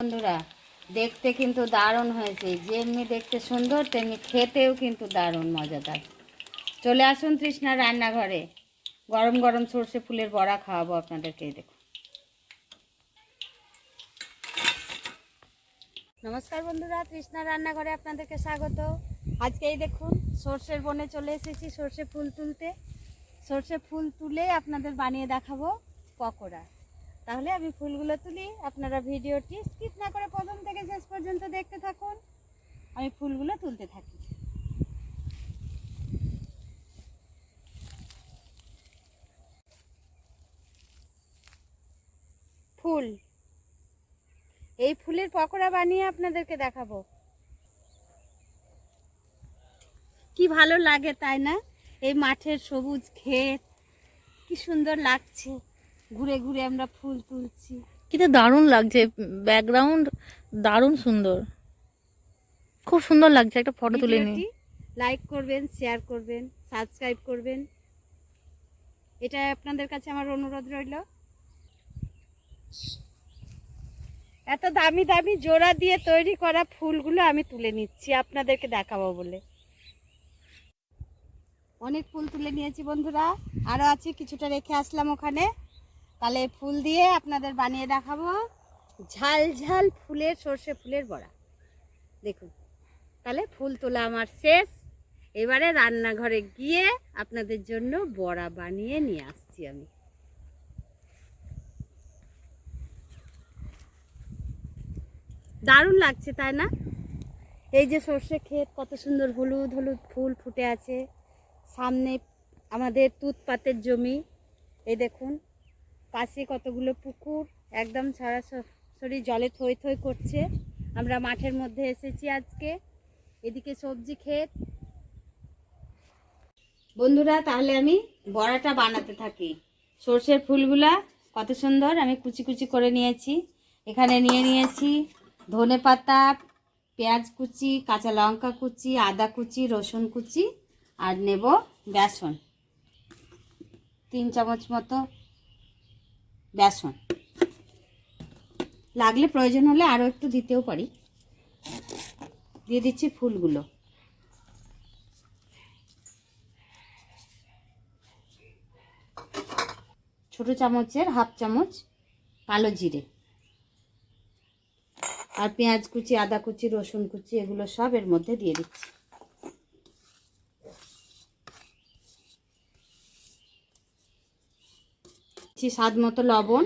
বন্ধুরা, দেখতে কিন্তু দারুণ হয়েছে। যেমনি দেখতে সুন্দর, তেমনি খেতেও কিন্তু দারুণ মজাদার। চলে আসুন তৃষ্ণা রান্নাঘরে। গরম গরম সর্ষে ফুলের বড়া খাওয়াবো আপনাদেরকে দেখুন। নমস্কার বন্ধুরা তৃষ্ণা রান্নাঘরে আপনাদেরকে স্বাগত। আজকে এই দেখুন, সর্ষের বনে চলে এসেছি সর্ষে ফুল তুলতে। সর্ষে ফুল তুলে আপনাদের বানিয়ে দেখাবো পকোড়া। তাহলে আমি ফুলগুলো তুলি, আপনারা ভিডিওটি স্কিপ না করে প্রথম থেকে শেষ পর্যন্ত দেখতে থাকুন। আমি ফুলগুলো তুলতে থাকি। ফুল। এই ফুলের পকোড়া বানিয়ে আপনাদেরকে দেখাবো। কি ভালো লাগে, তাই না? এই মাঠের সবুজ ক্ষেত, কি সুন্দর লাগছে। ঘুরে ঘুরে আমরা ফুল তুলছি। কিন্তু দারুণ লাগছে। ব্যাকগ্রাউন্ড দারুণ সুন্দর। খুব সুন্দর লাগছে একটা ফটো তুলে নি লাইক করবেন শেয়ার করবেন সাবস্ক্রাইব করবেন। এটা আপনাদের কাছে আমার অনুরোধ রইল। এত দামি দামি জোড়া দিয়ে তৈরি করা ফুলগুলো আমি তুলে নিচ্ছি আপনাদেরকে দেখাবো বলে। অনেক ফুল তুলে নিয়েছি বন্ধুরা। আরও আছে কিছুটা রেখে আসলাম ওখানে। তাহলে ফুল দিয়ে আপনাদের বানিয়ে দেখাবো। ঝাল ঝাল ফুলের সর্ষে ফুলের বড়া। দেখুন, তাহলে ফুল তোলা আমার শেষ। এবারে রান্নাঘরে গিয়ে আপনাদের জন্য বড়া বানিয়ে নিয়ে আসছি আমি। দারুণ লাগছে, তাই না? এই যে সর্ষে ক্ষেত, কত সুন্দর হলুদ হলুদ ফুল ফুটে আছে। সামনে আমাদের তুত পাতের জমি। এই দেখুন পাশে কতগুলো পুকুর, একদম সরাসরি জলে থই থই করছে। আমরা মাঠের মধ্যে এসেছি আজকে। এদিকে সবজি ক্ষেত। বন্ধুরা, তাহলে আমি বড়াটা বানাতে থাকি। সর্ষের ফুলগুলা কত সুন্দর, আমি কুচি কুচি করে নিয়েছি। এখানে নিয়ে নিয়েছি ধনে পাতা, পেঁয়াজ কুচি, কাঁচা লঙ্কা কুচি, আদা কুচি, রসুন কুচি, আর নেব বেসন। তিন চামচ মতো বেসন লাগলে প্রয়োজন হলে আরও একটু দিতেও পারি। দিয়ে দিচ্ছি ফুলগুলো। ছোট চামচের হাফ চামচ কালো জিরে। আর পেঁয়াজ কুচি, আদা কুচি, রসুন কুচি, এগুলো সব এর মধ্যে দিয়ে দিচ্ছি। দিচ্ছি স্বাদ মতো লবণ।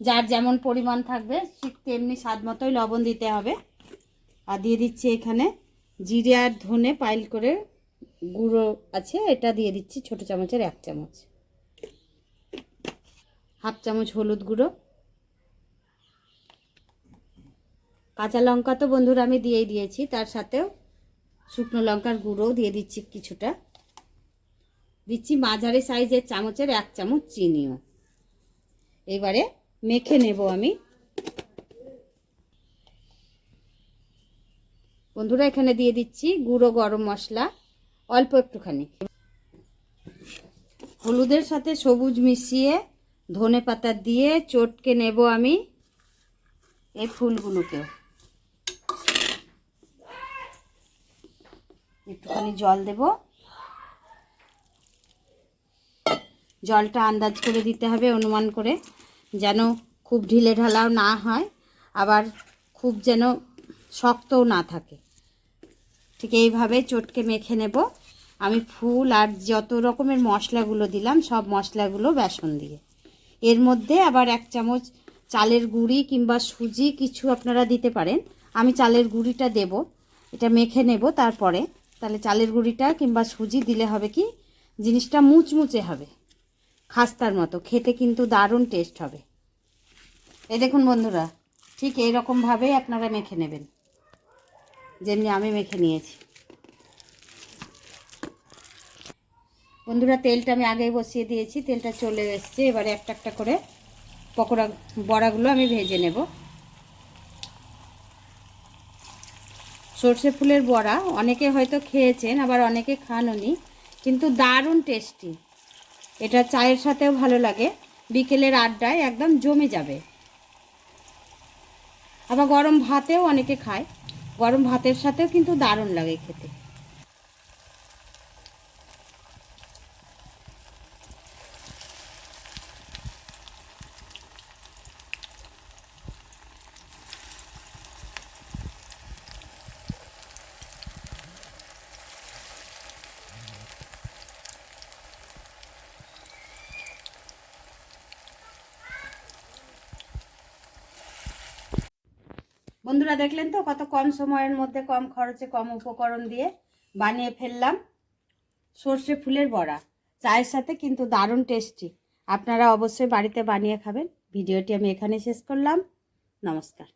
যার যেমন পরিমাণ থাকবে, ঠিক তেমনি স্বাদ মতোই লবণ দিতে হবে। আর দিয়ে দিচ্ছি এখানে জিরে আর ধনে পাইল করে গুঁড়ো আছে, এটা দিয়ে দিচ্ছি ছোট চামচের এক চামচ। হাফ চামচ হলুদ গুঁড়ো। কাঁচা লঙ্কা তো বন্ধুরা আমি দিয়েই দিয়েছি, তার সাথেও শুকনো লঙ্কার গুঁড়োও দিয়ে দিচ্ছি কিছুটা। দিচ্ছি মাঝারি সাইজের চামচের এক চামচ চিনিও। এবারে মেখে নেব আমি। বন্ধুরা, এখানে দিয়ে দিচ্ছি গুঁড়ো গরম মশলা, অল্প একটুখানি। হলুদের সাথে সবুজ মিশিয়ে ধনে পাতা দিয়ে চটকে নেব আমি এই ফুলগুলোকে। একটুখানি জল দেব। জলটা আন্দাজ করে দিতে হবে অনুমান করে, যেন খুব ঢিলে ঢালাও না হয়, আবার খুব যেন শক্তও না থাকে। ঠিক এইভাবে চটকে মেখে নেব। আমি ফুল আর যত রকমের মশলাগুলো দিলাম, সব মশলাগুলো বেসন দিয়ে। এর মধ্যে আবার এক চামচ চালের গুঁড়ি কিংবা সুজি কিছু আপনারা দিতে পারেন। আমি চালের গুঁড়িটা দেব, এটা মেখে নেব তারপরে। তাহলে চালের গুঁড়িটা কিংবা সুজি দিলে হবে কি, জিনিসটা মুচমুচে হবে। খাস্তার মতো। খেতে কিন্তু দারুণ টেস্ট হবে। এই দেখুন বন্ধুরা, ঠিক এই রকমভাবেই আপনারা মেখে নেবেন। যেমনি আমি মেখে নিয়েছি। বন্ধুরা, তেলটা আমি আগেই বসিয়ে দিয়েছি। তেলটা চলে এসছে। এবারে একটা একটা করে পকোড়া, বড়াগুলো আমি ভেজে নেব। সর্ষে ফুলের বড়া, অনেকে হয়তো খেয়েছেন, আবার অনেকে খাননি কিন্তু দারুণ টেস্টি এটা চায়ের সাথেও ভালো লাগে। বিকেলের আড্ডায় একদম জমে যাবে। আবার গরম ভাতেও অনেকে খায়। গরম ভাতের সাথেও কিন্তু দারুণ লাগে খেতে। বন্ধুরা দেখলেন তো কত কম সময়ের মধ্যে কম খরচে কম উপকরণ দিয়ে বানিয়ে ফেললাম। সর্ষে ফুলের বড়া, চায়ের সাথে কিন্তু দারুণ টেস্টি আপনারা অবশ্যই বাড়িতে বানিয়ে খাবেন। ভিডিওটি আমি এখানে শেষ করলাম। নমস্কার।